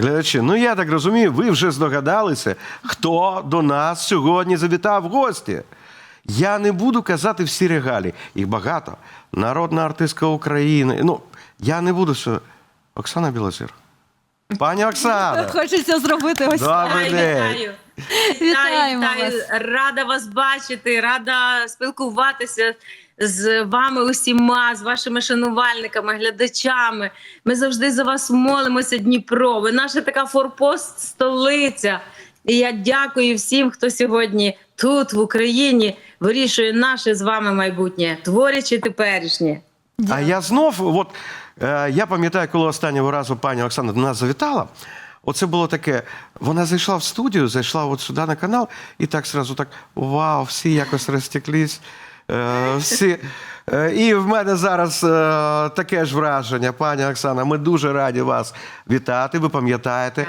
Глядачі, ну я так розумію, ви вже здогадалися, хто до нас сьогодні завітав в гості. Я не буду казати всі регалії. Їх багато. Народна артистка України. Ну, я не буду що. Оксана Білозір. Пані Оксана. Хочеться зробити ось. Добрий день. вітаю. Вітаємо вас. вітаю. Рада вас бачити, рада спілкуватися з вами усіма, з вашими шанувальниками, глядачами. Ми завжди за вас молимося, Дніпро. Ви наша така форпост столиця. І я дякую всім, хто сьогодні тут, в Україні, вирішує наше з вами майбутнє, творячи теперішнє. А я знов, от е, я пам'ятаю, коли останнього разу пані Оксана до нас завітала. Оце було таке. Вона зайшла в студію, зайшла от сюди на канал, і так зразу так: вау, всі якось розтеклись. Е, всі. Е, і в мене зараз е, таке ж враження, пані Оксана. Ми дуже раді вас вітати. Ви пам'ятаєте,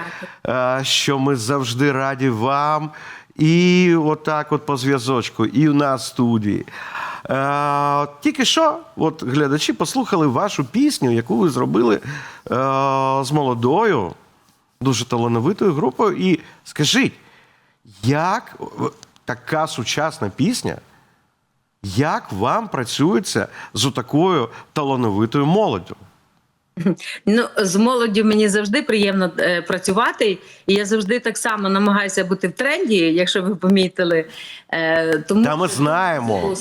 що ми завжди раді вам. І отак, от по зв'язочку, і в нас в студії. Е, тільки що, от глядачі послухали вашу пісню, яку ви зробили е, з молодою, дуже талановитою групою. І скажіть, як така сучасна пісня, як вам працюється з такою талановитою молоддю? Ну, з молоддю мені завжди приємно е, працювати, і я завжди так само намагаюся бути в тренді, якщо ви помітили. Е, тому Та ми знаємо.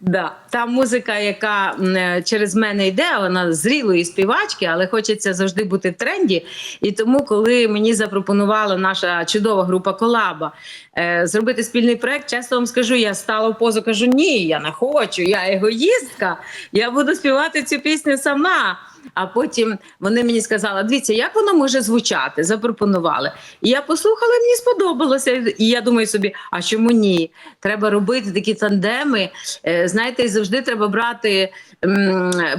Да, та музика, яка е, через мене йде, вона зрілої співачки, але хочеться завжди бути в тренді. І тому, коли мені запропонувала наша чудова група Колаба е, зробити спільний проект, часто вам скажу, я стала в позу, кажу: ні, я не хочу, я егоїстка, я буду співати цю пісню сама. А потім вони мені сказали: дивіться, як воно може звучати? Запропонували. І я послухала, і мені сподобалося. І я думаю собі, а чому ні? Треба робити такі тандеми. Е, Знаєте, завжди треба брати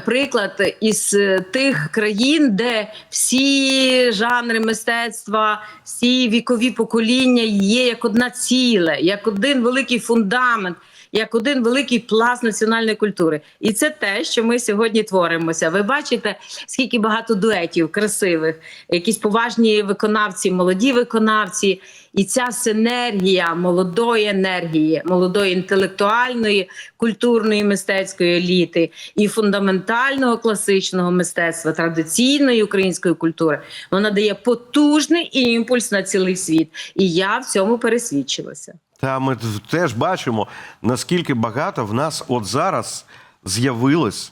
приклад із тих країн, де всі жанри мистецтва, всі вікові покоління є як одна ціле, як один великий фундамент як один великий пласт національної культури. І це те, що ми сьогодні творимося. Ви бачите, скільки багато дуетів красивих, якісь поважні виконавці, молоді виконавці. І ця синергія молодої енергії, молодої інтелектуальної, культурної мистецької еліти і фундаментального класичного мистецтва, традиційної української культури, вона дає потужний імпульс на цілий світ. І я в цьому пересвідчилася. Та ми теж бачимо, наскільки багато в нас от зараз з'явилось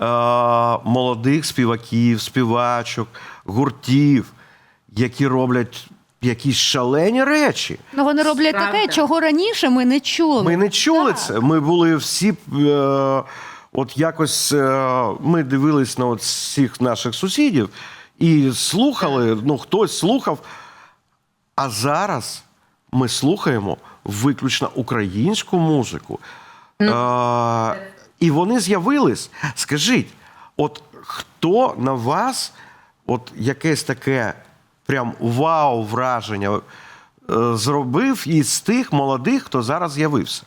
е, молодих співаків, співачок, гуртів, які роблять якісь шалені речі. Ну вони роблять Правда. таке, чого раніше ми не чули. Ми не чули Так. це. Ми були всі. Е, от якось е, ми дивились на от всіх наших сусідів і слухали. Ну, хтось слухав. А зараз ми слухаємо виключно українську музику. Е, і вони з'явились. Скажіть, от хто на вас, от якесь таке прям вау враження е, зробив із тих молодих, хто зараз з'явився?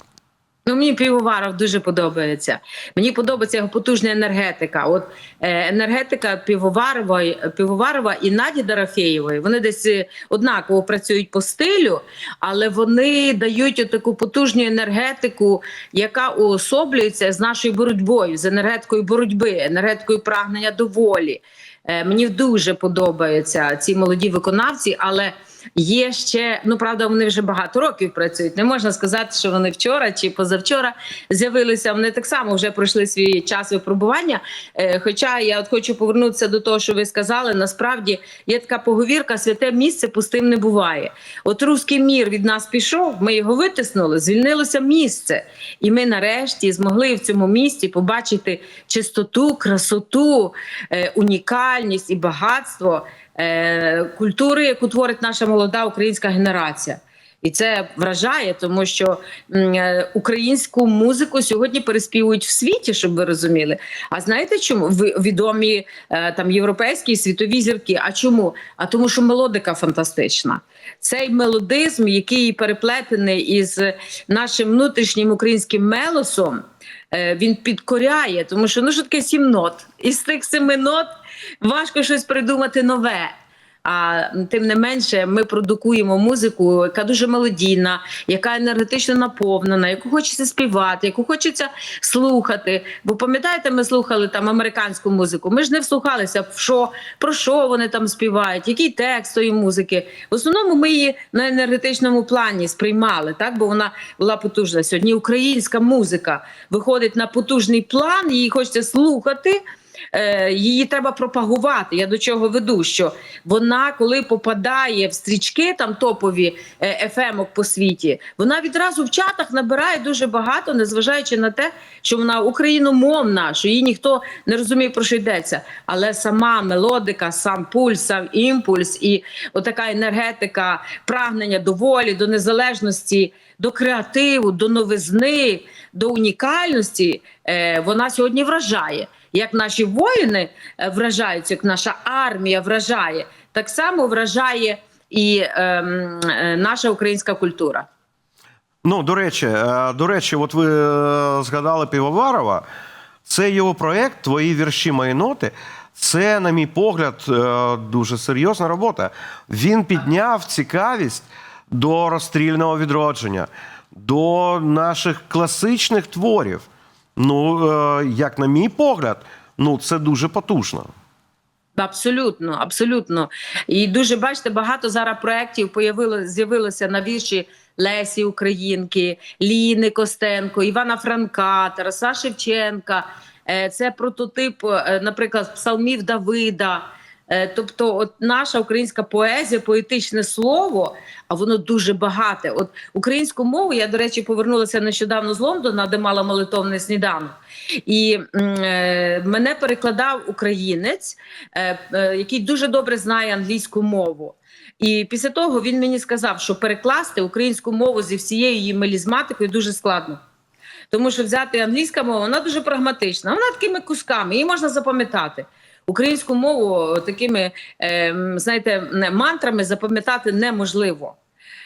Ну, мені Півоваров дуже подобається. Мені подобається його потужна енергетика. От е, енергетика Півоварова, Півоварова і Наді Дорофєєвої, вони десь е, однаково працюють по стилю, але вони дають таку потужну енергетику, яка уособлюється з нашою боротьбою, з енергетикою боротьби, енергетикою прагнення до волі. Е, мені дуже подобаються ці молоді виконавці, але є ще, ну правда, вони вже багато років працюють. Не можна сказати, що вони вчора чи позавчора з'явилися. Вони так само вже пройшли свій час випробування. Е, Хоча я от хочу повернутися до того, що ви сказали. Насправді є така поговірка: святе місце пустим не буває. От руський мір від нас пішов, ми його витиснули, звільнилося місце, і ми нарешті змогли в цьому місті побачити чистоту, красоту, е, унікальність і багатство культури, яку творить наша молода українська генерація. І це вражає, тому що е, українську музику сьогодні переспівують в світі, щоб ви розуміли. А знаєте, чому відомі е, там європейські і світові зірки? А чому? А тому, що мелодика фантастична. Цей мелодизм, який переплетений із нашим внутрішнім українським мелосом, е, він підкоряє, тому що ну що таке сім нот. Із тих семи нот важко щось придумати нове. А тим не менше, ми продукуємо музику, яка дуже мелодійна, яка енергетично наповнена, яку хочеться співати, яку хочеться слухати. Бо пам'ятаєте, ми слухали там американську музику. Ми ж не вслухалися в що про що вони там співають, який текст тої музики. В основному ми її на енергетичному плані сприймали, так бо вона була потужна. Сьогодні українська музика виходить на потужний план, її хочеться слухати. Е, Її треба пропагувати. Я до чого веду, що вона, коли попадає в стрічки там топові е, FM-ок по світі, вона відразу в чатах набирає дуже багато, незважаючи на те, що вона україномовна, що її ніхто не розуміє про що йдеться. Але сама мелодика, сам пульс, сам імпульс і отака енергетика, прагнення до волі, до незалежності, до креативу, до новизни, до унікальності, е, вона сьогодні вражає. Як наші воїни е, вражаються, як наша армія вражає, так само вражає і ем, е, наша українська культура. Ну, до речі, е, до речі, от ви е, згадали Півоварова. Це його проєкт, твої вірші, мої ноти. Це, на мій погляд, дуже серйозна робота. Він підняв цікавість до розстрільного відродження, до наших класичних творів. Ну, е, як на мій погляд, ну це дуже потужно. Абсолютно, абсолютно. І дуже бачите, багато зараз проєктів з'явилося на вірші Лесі Українки, Ліни Костенко, Івана Франка, Тараса Шевченка. Е, Це прототип, е, наприклад, псалмів Давида. Е, Тобто, от наша українська поезія, поетичне слово, а воно дуже багате. От українську мову я, до речі, повернулася нещодавно з Лондона, де мала молитовний сніданок. І е, мене перекладав українець, е, е, який дуже добре знає англійську мову. І після того він мені сказав, що перекласти українську мову зі всією її мелізматикою дуже складно. Тому що взяти англійська мова, вона дуже прагматична, вона такими кусками, її можна запам'ятати. Українську мову такими, ем, знаєте, мантрами запам'ятати неможливо.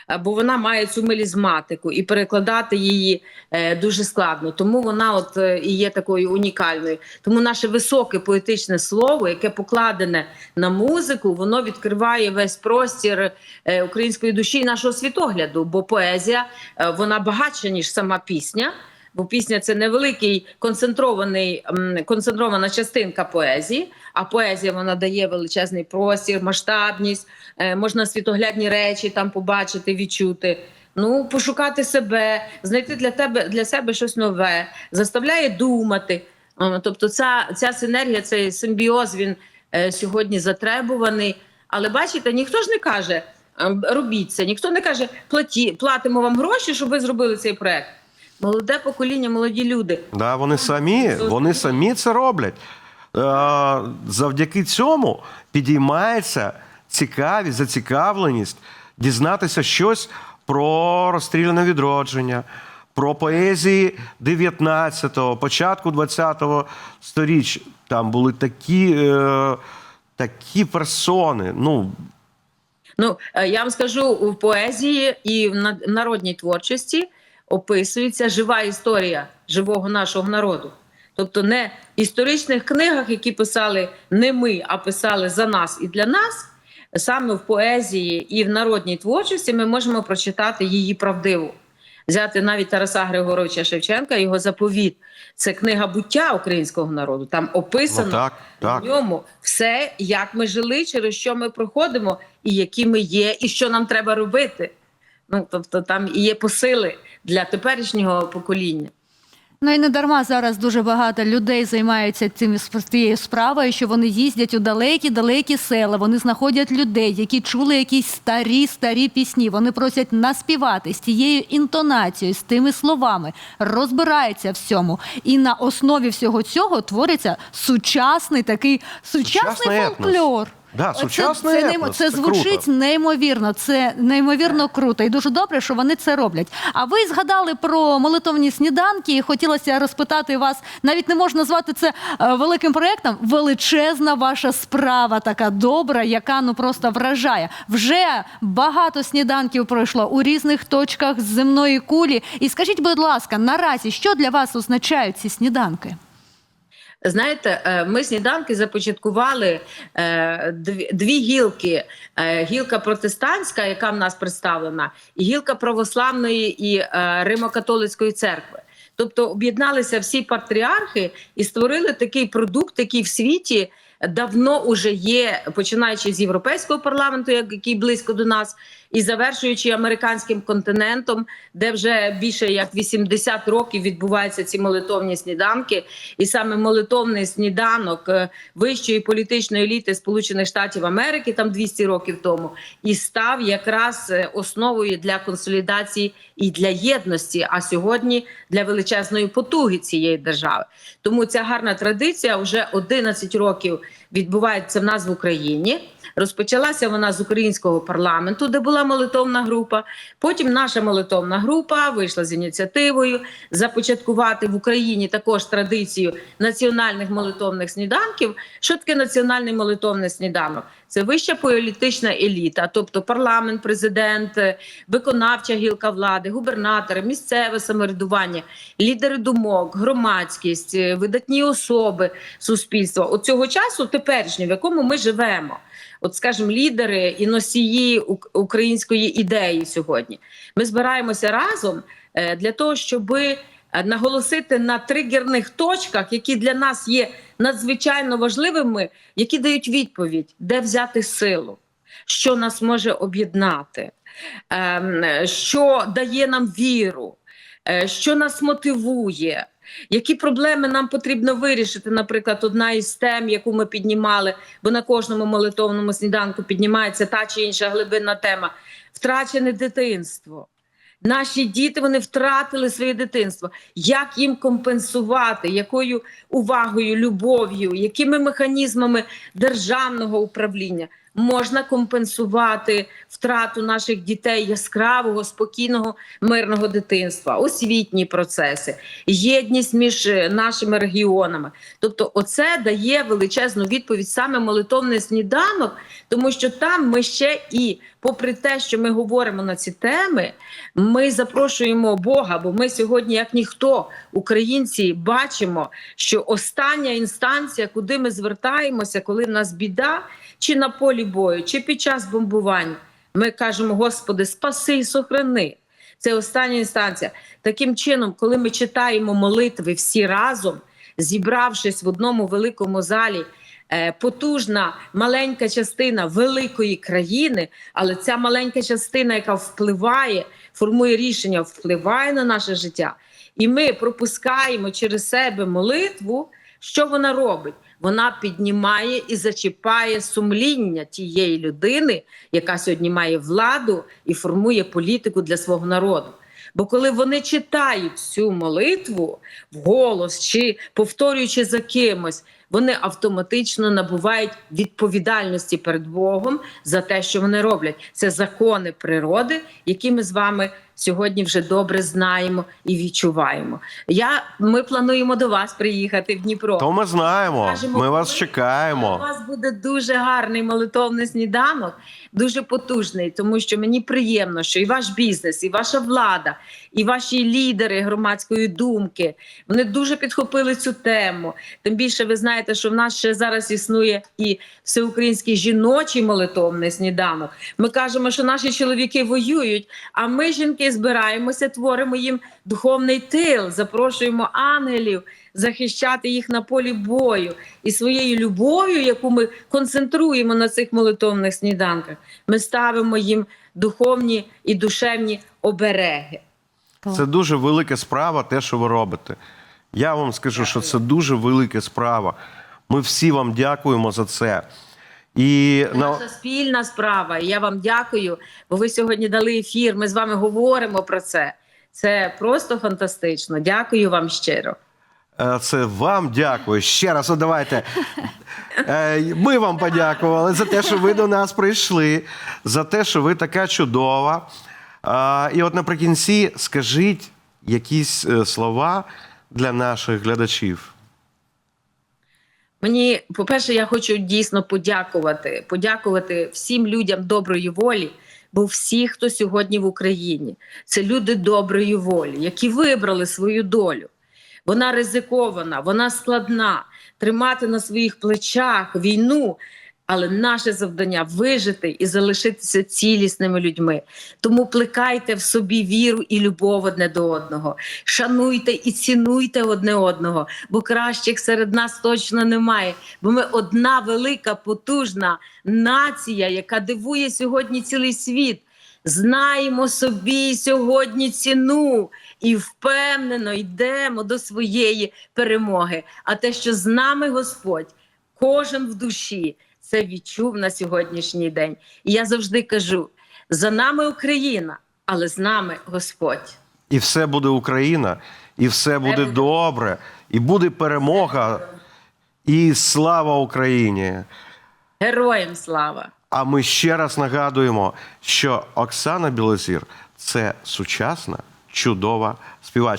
Е, Бо вона має цю мелізматику і перекладати її е, дуже складно. Тому вона от е, і є такою унікальною. Тому наше високе поетичне слово, яке покладене на музику, воно відкриває весь простір е, української душі і нашого світогляду. Бо поезія е, вона багатша ніж сама пісня. Бо пісня це невеликий концентрований концентрована частинка поезії. А поезія вона дає величезний простір, масштабність, е, можна світоглядні речі там побачити, відчути. Ну, пошукати себе, знайти для тебе для себе щось нове, заставляє думати. Е, Тобто, ця, ця синергія, цей симбіоз він е, сьогодні затребуваний. Але бачите, ніхто ж не каже ем, робіть це, ніхто не каже платі, платимо вам гроші, щоб ви зробили цей проект. Молоде покоління, молоді люди. Да, вони самі, вони самі це роблять. Е, Завдяки цьому підіймається цікавість, зацікавленість дізнатися щось про розстріляне відродження, про поезії 19-го, початку 20-го сторіч. Там були такі, е, такі персони. Ну, Ну е, я вам скажу в поезії і в на- в народній творчості описується жива історія живого нашого народу. Тобто не в історичних книгах, які писали не ми, а писали за нас і для нас. Саме в поезії і в народній творчості ми можемо прочитати її правдиву. Взяти навіть Тараса Григоровича Шевченка, його заповіт. Це книга буття українського народу. Там описано Ну, так, так. в ньому все, як ми жили, через що ми проходимо, і які ми є, і що нам треба робити. Ну тобто, там і є посили для теперішнього покоління. Ну і не дарма зараз дуже багато людей займаються цим цією справою, що вони їздять у далекі далекі села. Вони знаходять людей, які чули якісь старі старі пісні. Вони просять наспівати з тією інтонацією, з тими словами, розбираються в цьому. І на основі всього цього твориться сучасний такий сучасний Сучасний етнос. Да, Оце- сучасний це, неймо- етнос, це це звучить круто. неймовірно. Це неймовірно круто. І дуже добре, що вони це роблять. А ви згадали про молитовні сніданки, і хотілося розпитати вас. Навіть не можна назвати це е, великим проєктом. Величезна ваша справа, така добра, яка ну просто вражає. Вже багато сніданків пройшло у різних точках земної кулі. І скажіть, будь ласка, наразі що для вас означають ці сніданки? Знаєте, е, ми сніданки започаткували е, дві, гілки: Е, гілка протестантська, яка в нас представлена, і гілка православної і Римо-католицької церкви. Тобто об'єдналися всі патріархи і створили такий продукт, який в світі давно уже є, починаючи з європейського парламенту, як- який близько до нас, і завершуючи американським континентом, де вже більше як 80 років відбуваються ці молитовні сніданки. І саме молитовний сніданок е, вищої політичної еліти Сполучених Штатів Америки, там 200 років тому, і став якраз е, основою для консолідації і для єдності, а сьогодні для величезної потуги цієї держави. Тому ця гарна традиція вже 11 років відбувається в нас в Україні. Розпочалася вона з українського парламенту, де була молитовна група. Потім наша молитовна група вийшла з ініціативою започаткувати в Україні також традицію національних молитовних сніданків. Що таке національний молитовний сніданок? Це вища політична еліта, тобто парламент, президент, е, виконавча гілка влади, губернатори, місцеве самоврядування, лідери думок, громадськість, е, видатні особи суспільства. От цього часу теперішнього, в якому ми живемо. От, скажімо, лідери і носії української ідеї сьогодні. Ми збираємося разом е, для того, щоб наголосити на тригерних точках, які для нас є надзвичайно важливими, які дають відповідь, де взяти силу, що нас може об'єднати, ем, що дає нам віру, е, що нас мотивує. Які проблеми нам потрібно вирішити? Наприклад, одна із тем, яку ми піднімали, бо на кожному молитовному сніданку піднімається та чи інша глибинна тема втрачене дитинство. Наші діти вони втратили своє дитинство. Як їм компенсувати, якою увагою, любов'ю, якими механізмами державного управління можна компенсувати втрату наших дітей яскравого, спокійного, мирного дитинства, освітні процеси, єдність між е, нашими регіонами. Тобто, оце дає величезну відповідь саме молитовний сніданок, тому що там ми ще і, попри те, що ми говоримо на ці теми, ми запрошуємо Бога, бо ми сьогодні, як ніхто, українці, бачимо, що остання інстанція, куди ми звертаємося, коли в нас біда, чи на полі бою, чи під час бомбувань, ми кажемо: Господи, спаси і сохрани. Це остання інстанція. Таким чином, коли ми читаємо молитви всі разом, зібравшись в одному великому залі, потужна маленька частина великої країни, але ця маленька частина, яка впливає, формує рішення, впливає на наше життя, і ми пропускаємо через себе молитву, що вона робить? Вона піднімає і зачіпає сумління тієї людини, яка сьогодні має владу і формує політику для свого народу. Бо коли вони читають цю молитву вголос чи повторюючи за кимось, вони автоматично набувають відповідальності перед Богом за те, що вони роблять. Це закони природи, які ми з вами сьогодні вже добре знаємо і відчуваємо. Я ми плануємо до вас приїхати в Дніпро. То ми знаємо. Кажемо, Ми вас коли У чекаємо. вас буде дуже гарний молитовний сніданок, дуже потужний, тому що мені приємно, що і ваш бізнес, і ваша влада, і ваші лідери громадської думки вони дуже підхопили цю тему. Тим більше ви знаєте, що в нас ще зараз існує і всеукраїнський жіночий молитовний сніданок. Ми кажемо, що наші чоловіки воюють, а ми, жінки, збираємося, творимо їм духовний тил, запрошуємо ангелів захищати їх на полі бою і своєю любов'ю, яку ми концентруємо на цих молитовних сніданках, ми ставимо їм духовні і душевні обереги. Це дуже велика справа, те, що ви робите. Я вам скажу, що це дуже велика справа. Ми всі вам дякуємо за це. І на... Наша спільна справа. І я вам дякую, бо ви сьогодні дали ефір. Ми з вами говоримо про це. Це просто фантастично. Дякую вам щиро. Е, Це вам дякую. Ще раз, давайте. Е, Ми вам подякували за те, що ви до нас прийшли, за те, що ви така чудова. І от наприкінці скажіть якісь е, слова для наших глядачів. Мені, по-перше, я хочу дійсно подякувати, подякувати всім людям доброї волі, бо всі, хто сьогодні в Україні, це люди доброї волі, які вибрали свою долю. Вона ризикована, вона складна. тримати на своїх плечах війну. Але наше завдання вижити і залишитися цілісними людьми. Тому плекайте в собі віру і любов одне до одного. Шануйте і цінуйте одне одного, бо кращих серед нас точно немає. Бо ми одна велика, потужна нація, яка дивує сьогодні цілий світ. Знаємо собі сьогодні ціну і впевнено йдемо до своєї перемоги. А те, що з нами Господь, кожен в душі це відчув на сьогоднішній день. І я завжди кажу: за нами Україна, але з нами Господь. І все буде Україна, і все буде добре, і буде перемога. І слава Україні! Героям слава! А ми ще раз нагадуємо, що Оксана Білозір це сучасна, чудова співачка.